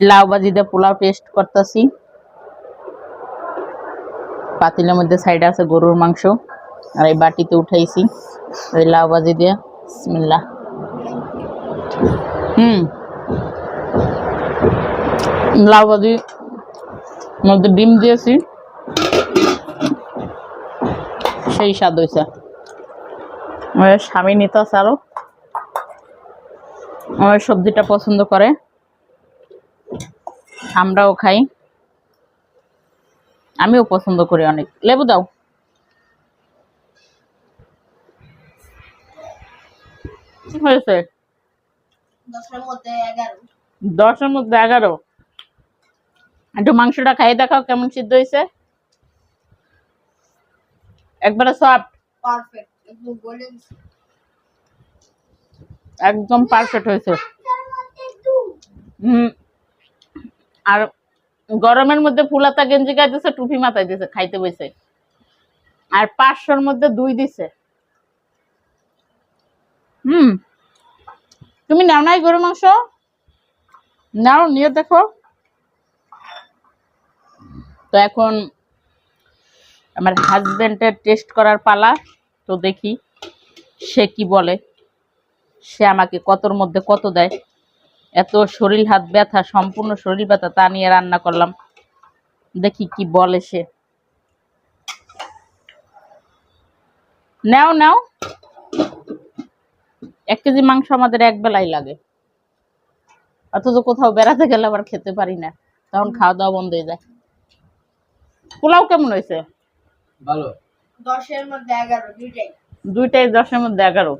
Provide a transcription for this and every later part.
লাউ ভাজি দিয়ে পোলাও টেস্ট করতেছি। পাতিলের মধ্যে সাইডে আছে গরুর মাংস। আর এই বাটিতে উঠাইছি। এই লাউ ভাজি দিয়ে। হুম। লাউ ভাজি মধ্যে ডিম দিয়েছি। সেই স্বাদ হয়েছে আমার স্বামী নিতে আরও। আমার সবজিটা পছন্দ করে। আমরাও খাই। আমিও পছন্দ করি অনেক। লেবু দাও। হয়েছে? দশের মধ্যে এগারো। একটু মাংসটা খাইয়ে দেখাও কেমন সিদ্ধ হয়েছে। একবারে সফট একদম একদম পারফেক্ট হয়েছে। হুম। আর গরমের মধ্যে ফুলাতা গেঞ্জি গাইতেছে, টুপি মাথায় দিছে খাইতে বসে আর পাঁচশোর মধ্যে দুই দিছে। হুম। তুমি নাও নাই গরু মাংস? নাও নিয়ে দেখো। তো এখন আমার হাজবেন্ডের টেস্ট করার পালা, তো দেখি সে কি বলে। সে আমাকে কতর মধ্যে কত দেয়? এত শরীর হাত ব্যথা সম্পূর্ণ শরীর ব্যথা তা নিয়ে রান্না করলাম। দেখি কি বলে সে। নাও নাও। এক কেজি মাংস আমাদের এক বেলাই লাগে। অথচ কোথাও বেড়াতে গেলে আবার খেতে পারি না। তখন খাওয়া দাওয়া বন্ধ হয়ে যায়। পোলাও কেমন হয়েছে? ভালো। দশের মধ্যে এগারো দুইটাই। দুইটাই দশের মধ্যে এগারো।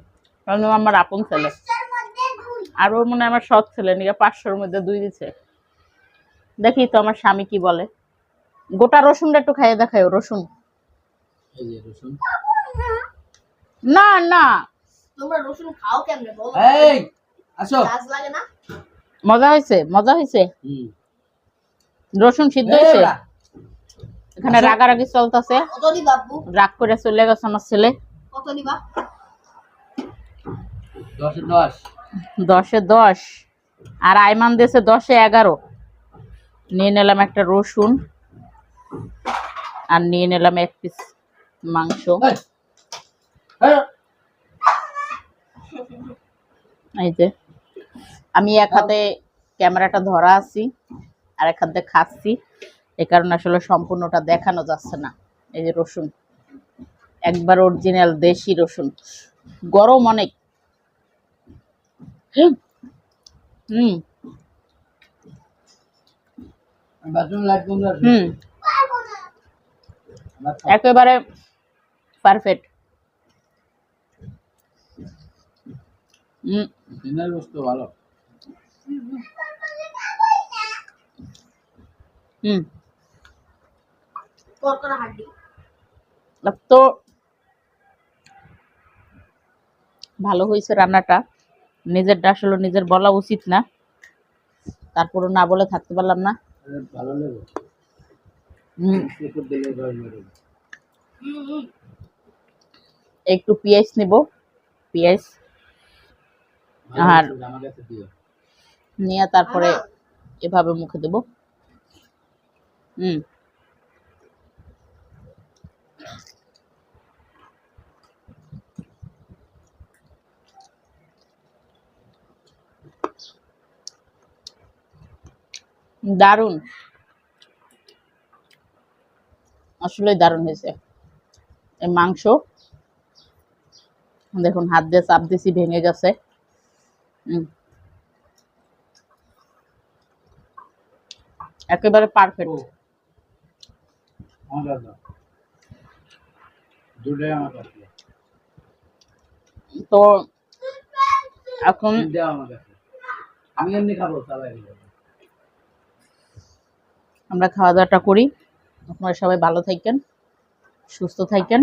কারণ আমার আপন ছেলে। আর ওর মনে হয় আমার সৎ ছেলে নিয়ে পাঁচশোর মধ্যে দুই দিছে। দেখি তো আমার স্বামী কি বলে। গোটা রসুনটা একটু খাইয়ে দেখায় রসুন। রসুন। না না। তোমরা রসুন খাও কেমনে বলো? এই আসো। লাজ লাগে না? মজা হয়েছে মজা হয়েছে? রসুন সিদ্ধ হয়েছে? এখানে। রাগারাগি চলতেছে। রাগ করে চলে গেছে আমার ছেলে। কত দিবা? দশে দশ। দশে দশ। আর আইমান দেশে দশে এগারো। নিয়ে নিলাম একটা রসুন। আর নিয়ে নিলাম এক পিস মাংস। এই, যে আমি এক হাতে ক্যামেরাটা ধরা আছি আর এক হাতে খাচ্ছি। এ কারণে আসলে সম্পূর্ণটা দেখানো যাচ্ছে না। এই যে রসুন। একবার অরিজিনাল দেশি রসুন। গরম অনেক। হুম। হুম হুম। একেবারে পারফেক্ট হুম। বস্তু ভালো। হুম। তো ভালো হয়েছে রান্নাটা। নিজেরটা আসলে নিজের বলা উচিত না। তারপরও না বলে থাকতে পারলাম না। ভালো লেগে একটু পেঁয়াজ নেব। পেঁয়াজ। আর- নিয়ে তারপরে এভাবে মুখে দেব। হুম। দারুণ। আসলে দারুণ হয়েছে। এই মাংস দেখুন হাত দিয়ে চাপ দিছি ভেঙে গেছে। একেবারে পারফেক্ট। তো এখন আমি এমনি খাব আমরা খাওয়া দাওয়াটা করি। আপনারা সবাই ভালো থাকেন সুস্থ থাকেন।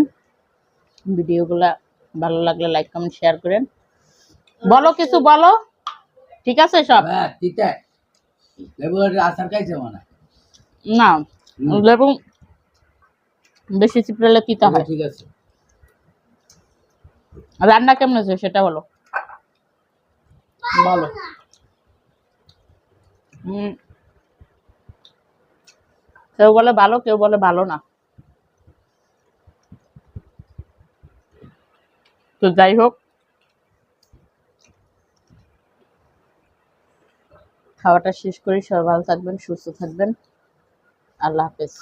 ভিডিওগুলা ভালো লাগলে লাইক কমেন্ট শেয়ার করেন। বলো কিছু বলো? ঠিক আছে সব? হ্যাঁ মানে না। লেবু বেশি চিপড়ালে তিতা হয়। ঠিক আছে। রান্না কেমন হয়েছে সেটা বলো। বলো হুম কেউ বলে ভালো, কেউ বলে ভালো না। তো যাই হোক। খাওয়াটা শেষ করি, সবাই ভালো থাকবেন, সুস্থ থাকবেন। আল্লাহ হাফেজ।